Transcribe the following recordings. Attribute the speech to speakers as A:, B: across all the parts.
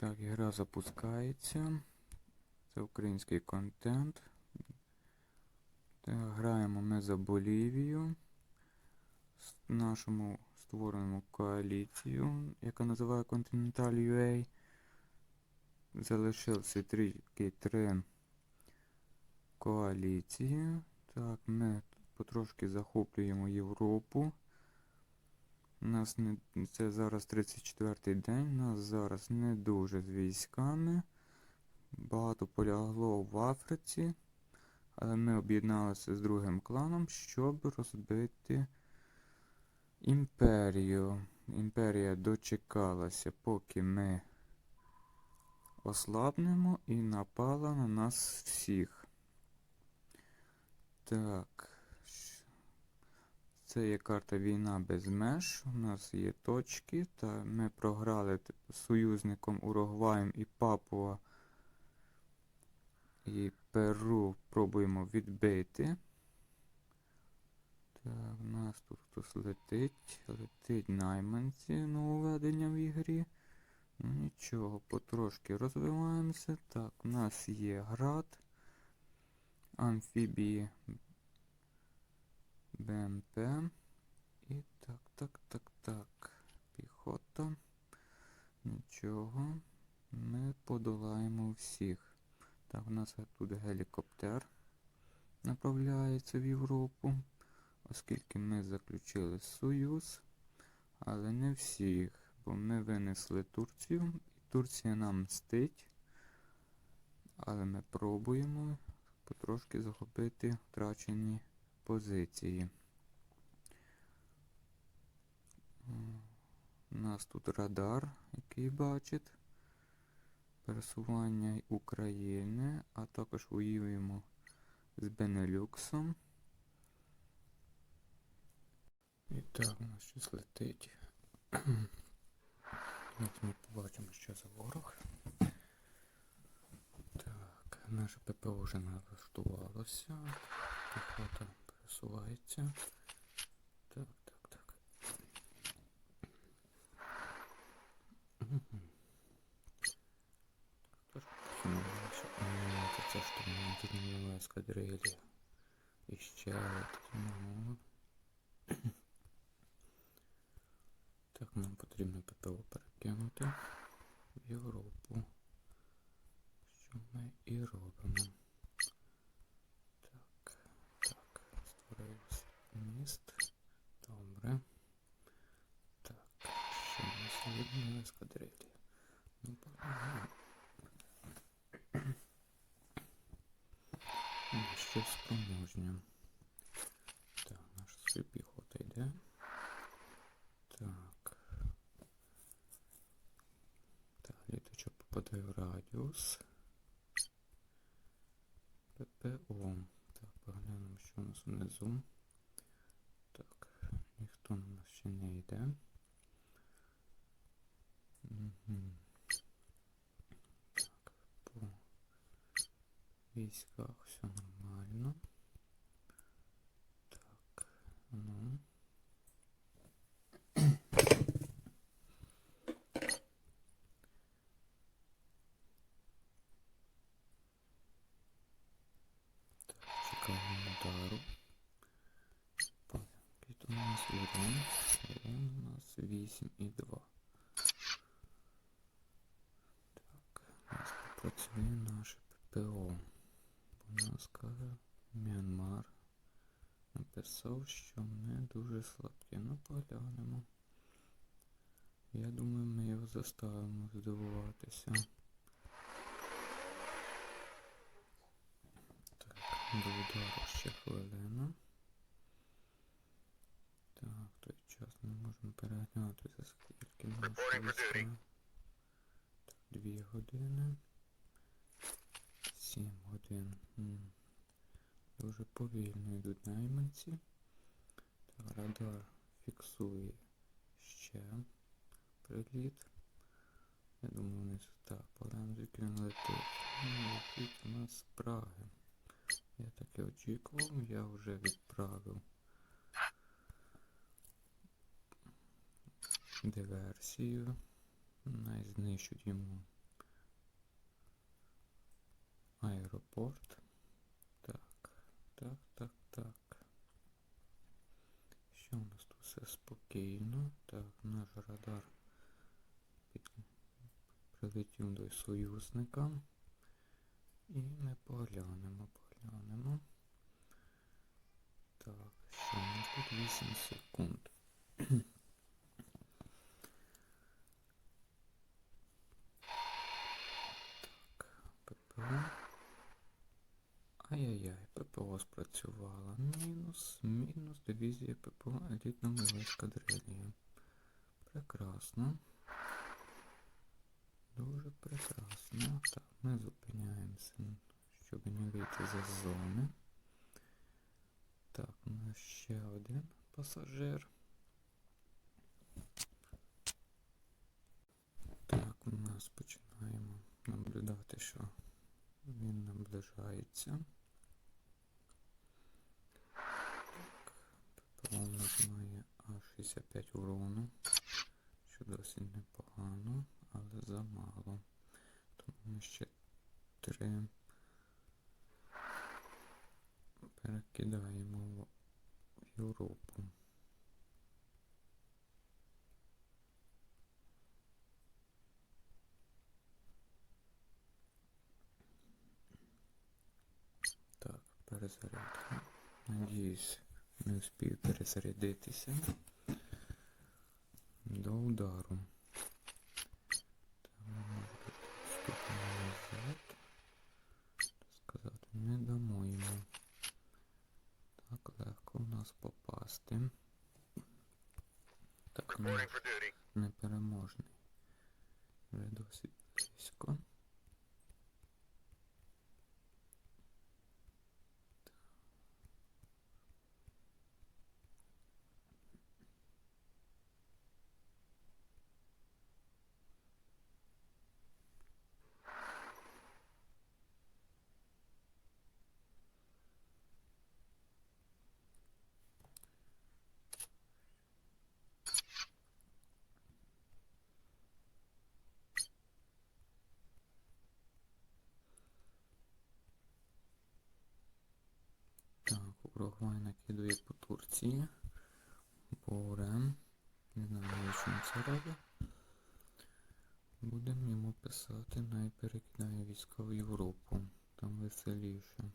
A: Так, гра запускається. Це український контент. Так, граємо ми за Болівію. Нашому створеному коаліцію, яка називає Continental UA. Залишилося тільки три коаліції. Так, ми потрошки захоплюємо Європу. У нас не, це зараз 34-й день, нас зараз не дуже з військами. Багато полягло в Африці, але ми об'єдналися з другим кланом, щоб розбити імперію. Імперія дочекалася, поки ми ослабнемо і напала на нас всіх. Так. Це є карта війна без меж. У нас є точки, та ми програли союзником Уругваєм і Папуа і Перу пробуємо відбити. Так, у нас тут хтось летить. Летить найманці нововведення в ігрі. Ну нічого, потрошки розвиваємося. Так, у нас є град, амфібії БМП. І так, так, так, так. Піхота. Нічого. Ми подолаємо всіх. Так, у нас тут гелікоптер направляється в Європу, оскільки ми заключили союз, але не всіх, бо ми винесли Турцію, і Турція нам мстить. Але ми пробуємо потрошки захопити втрачені позиції. У нас тут радар, який бачить пересування України, а також воюємо з Бенелюксом. І так, у нас щось летить. От ми побачимо, що за ворог. Так, наше ППО вже налаштувалося. Піхота пересувається. Так, так, так. Мгм. Тоже посунулися. Ні, це це штурмова ескадрилля. І ще летить. Ну. Так, нам потрібно ППО перекинути в Європу. Що ми і робимо. Так, так, створився міст. Добре. Так, що у нас видно ескадрилля? Ну, погнали. Ну, Щось спроможнє. Так, наша собі піхота йде. Так. Так, літочок попадає в радіус. ППО. Так, поглянемо, що у нас внизу. Так, ніхто на нас ще. Угу. Так, по військах все нормально. Так, ну. Чекаємо удару. Який тут у нас урон? Урон у нас 8 і 2. Так, у нас працює наше ППО. У нас каже Мyanmar написав, що ми дуже слабкі. Ну поглянемо. Я думаю, ми його заставимо здивуватися. Так, до удару ще хвилина. Так, час ми можемо переглянутися, скільки наші. Так, дві години. Сім годин. Дуже повільно йдуть найманці. Так, радар фіксує ще приліт. Я думаю, вони с- так, поглянемо, звідки він летить. Летить у нас з Праги. Я таке очікував, я вже відправив диверсію. Най знищуть йому аеропорт. Так, так, так, так. Що у нас тут все спокійно? Так, наш радар прилетів до союзника. І ми поглянемо, поглянемо. Так, що у нас тут 8 секунд. Ай-яй-яй, ППО спрацювала. Мінус, мінус дивізія ППО елітному ескадрилію. Прекрасно. Дуже прекрасно. Так, ми зупиняємося, щоб не вийти за зони. Так, у нас ще один пасажир. Так, у нас починаємо наблюдати, що він наближається. Так, ППО нас має А65 урону, що досить непогано, але замало. Тому ми ще три перекидаємо в Європу. Так, перезарядка. Надіюсь, не успію перезарядитися до удару. Назад. Сказати, не дамо йому. Так легко в нас попасти. Так,
B: Reporting
A: непереможний. Вже досить близько. Так, Уругвай накидує по Турції. Борем. Не знаю, навіщо він це робить. Будемо йому писати, най перекидає війська в Європу. Там веселіше.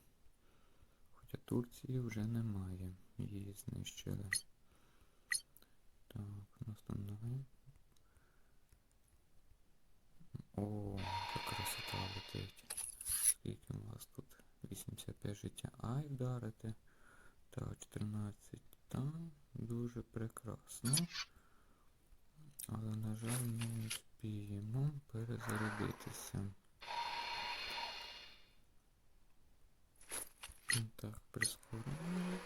A: Хоча Турції вже немає. Її знищили. Так, у нас там новий. О, яка красота летить. Скільки у вас тут? 85 життя. Ай, вдарити. Так, 14. Там дуже прекрасно. Але, на жаль, не успіємо перезарядитися. Так, прискорено.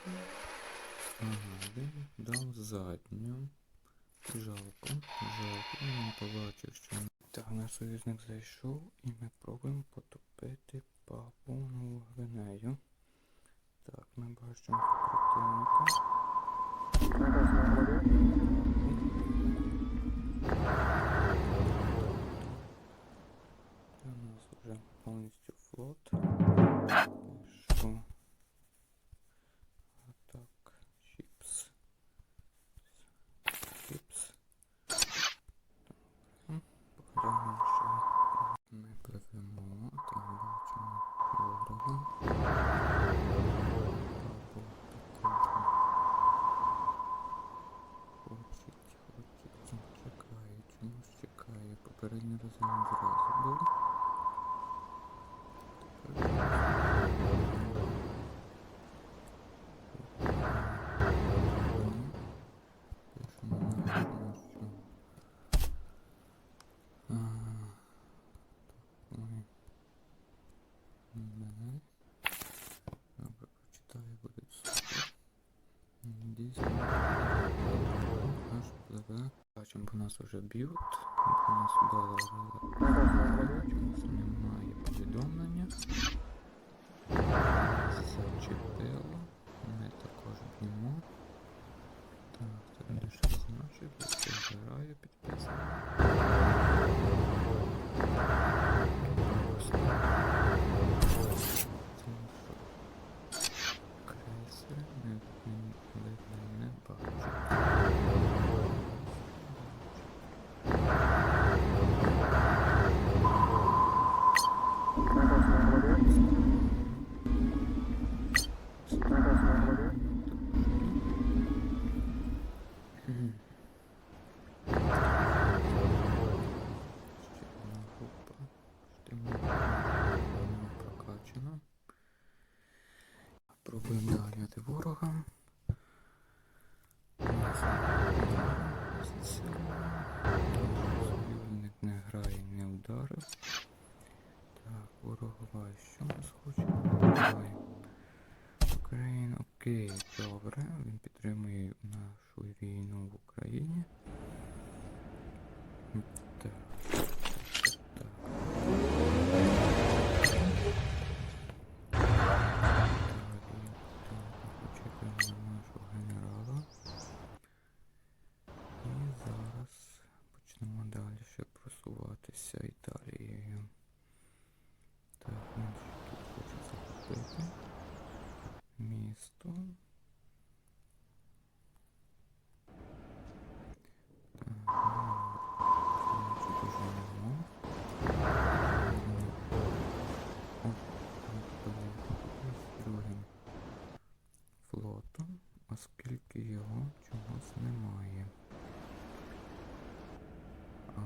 A: Ага, він дав задню. Жалко, жалко, він побачив, що... Так, наш союзник зайшов і ми пробуємо потопити папу Нову Гвинею. Так, ми бачимо противника. У нас вже повністю флот. Що? Так, чіпс. Чіпс. М, Поглянемо, що ми пливемо, там бачимо ворога. Папу також хочуть, хочуть, чекає, чомусь чекає. Попередній раз він зразу був. Пишемо нашому, що а, так, ой. Мене. Добре, прочитаю, буде супер. Дійсно. Аж пливе. Бачимо, бо нас вже б'ють. у нас вдало Чомусь немає повідомлення. Зачепило. ворога.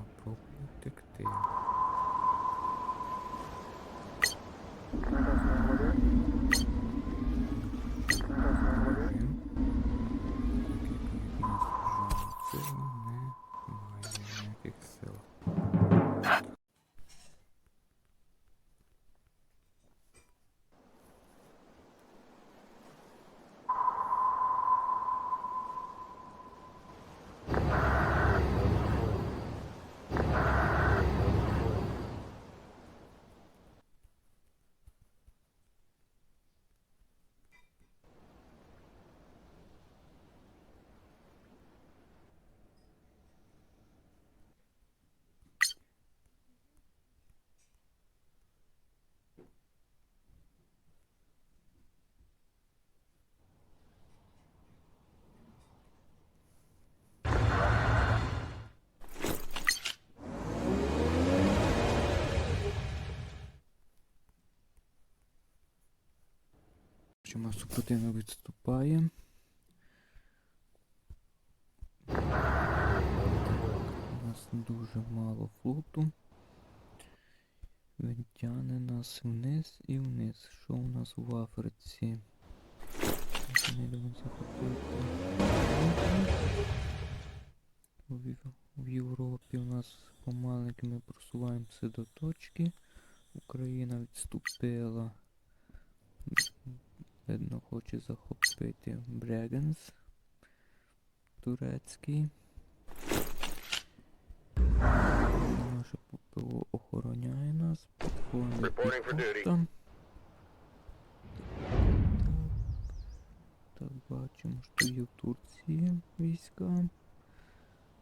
A: А Чому супротивник відступає? У нас дуже мало флоту. Він тягне нас вниз і вниз. Що у нас в Африці? В, Європі у нас помаленьку ми просуваємося до точки. Україна відступила. Видно, хоче захопити Брегенс турецький. Наше ППО охороняє нас. Піхота. Так, бачимо, що є в Турції війська.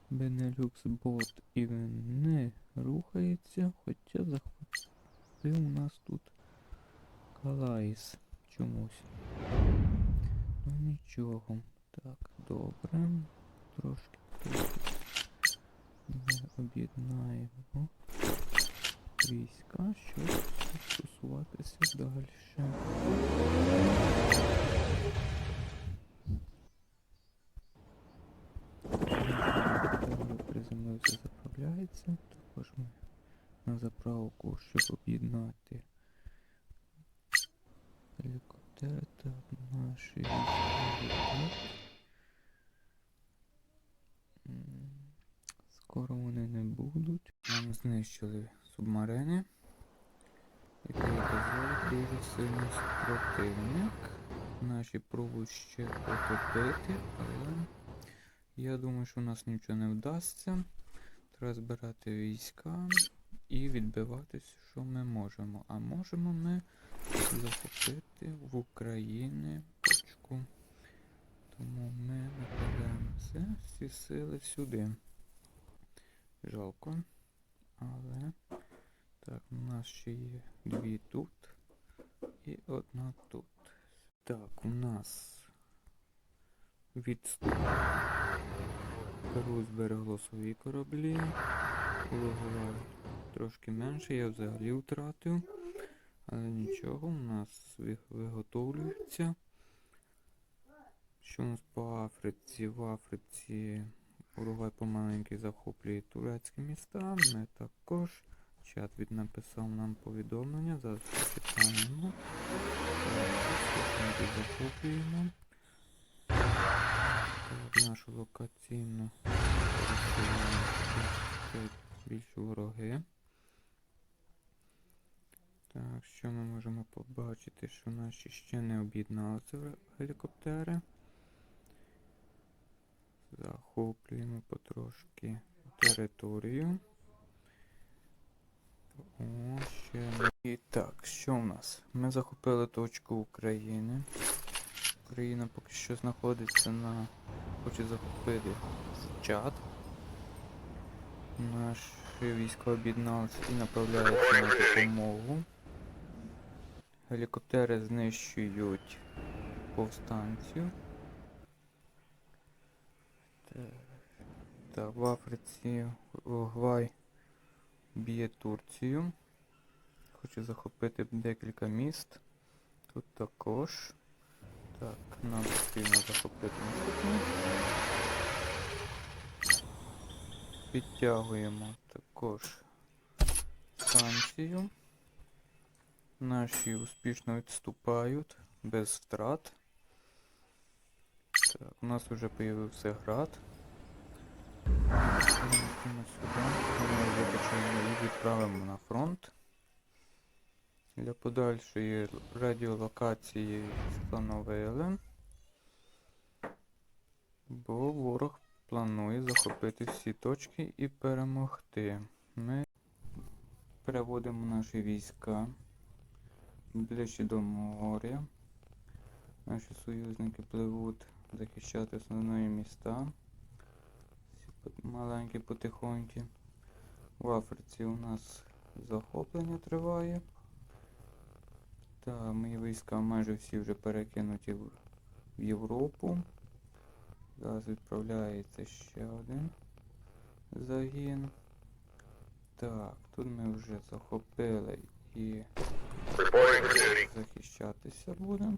A: Бенелюкс бот і він не рухається, хоча захопив у нас тут Калаїс чомусь. Ну нічого. Так, добре. Трошки ми об'єднаємо війська, щоб просуватися далі. Приземлився, заправляється. Також ми на заправку, щоб об'єднати Скоро вони не будуть. Нам знищили субмарини. І казав, дуже сильний противник. Наші пробують ще потопити, але я думаю, що у нас нічого не вдасться. Треба збирати війська і відбиватись, що ми можемо. А можемо ми захопити в Україні. Тому ми все, всі сили сюди. Жалко. Але так, у нас ще є дві тут і одна тут. Так, у нас відступ. Кару зберегло свої кораблі. Логова трошки менше, я взагалі втратив. Нічого, у нас виготовлюється. Що у нас по Африці? В Африці Уругвай помаленьки захоплює турецькі міста. Ми також. Чат від написав нам повідомлення. Зараз почитаємо. Захоплюємо. Так, нашу локаційну більше вороги. Так, що ми можемо побачити, що наші ще не об'єдналися гелікоптери. Захоплюємо потрошки територію. О, ще. І так, що в нас? Ми захопили точку України. Україна поки що знаходиться на. Хоче захопити чат. Наші війська об'єдналися і направляються на допомогу. Гелікоптери знищують повстанців. Так, в Африці Уругвай б'є Турцію. Хоче захопити декілька міст. Тут також. Так, нам потрібно захопити наступне. Підтягуємо також станцію. Наші успішно відступають без втрат. Так, у нас вже появився град. Ми відправимо на фронт. Для подальшої радіолокації встановили. Бо ворог планує захопити всі точки і перемогти. Ми переводимо наші війська ближче до моря. Наші союзники пливуть захищати основні міста. Маленькі потихоньки. В Африці у нас захоплення триває. Та мої війська майже всі вже перекинуті в Європу. Зараз відправляється ще один загін. Так, тут ми вже захопили і захищатися будемо.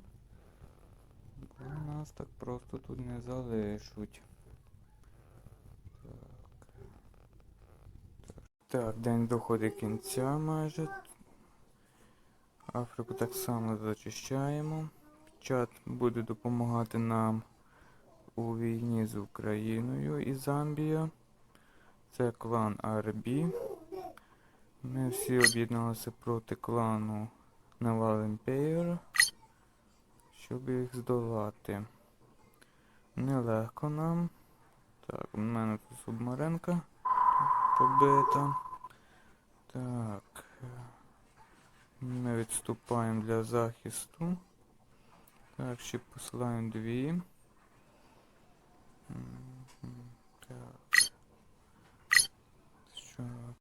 A: Бо нас так просто тут не залишуть. Так. Так, день доходить кінця майже. Африку так само зачищаємо. Чат буде допомагати нам у війні з Україною і Замбія. Це клан RB. Ми всі об'єдналися проти клану Naval Empire, щоб їх здолати. Нелегко нам. Так, у мене тут субмаринка побита. Так. Ми відступаємо для захисту. Так, ще посилаємо дві. Так. Що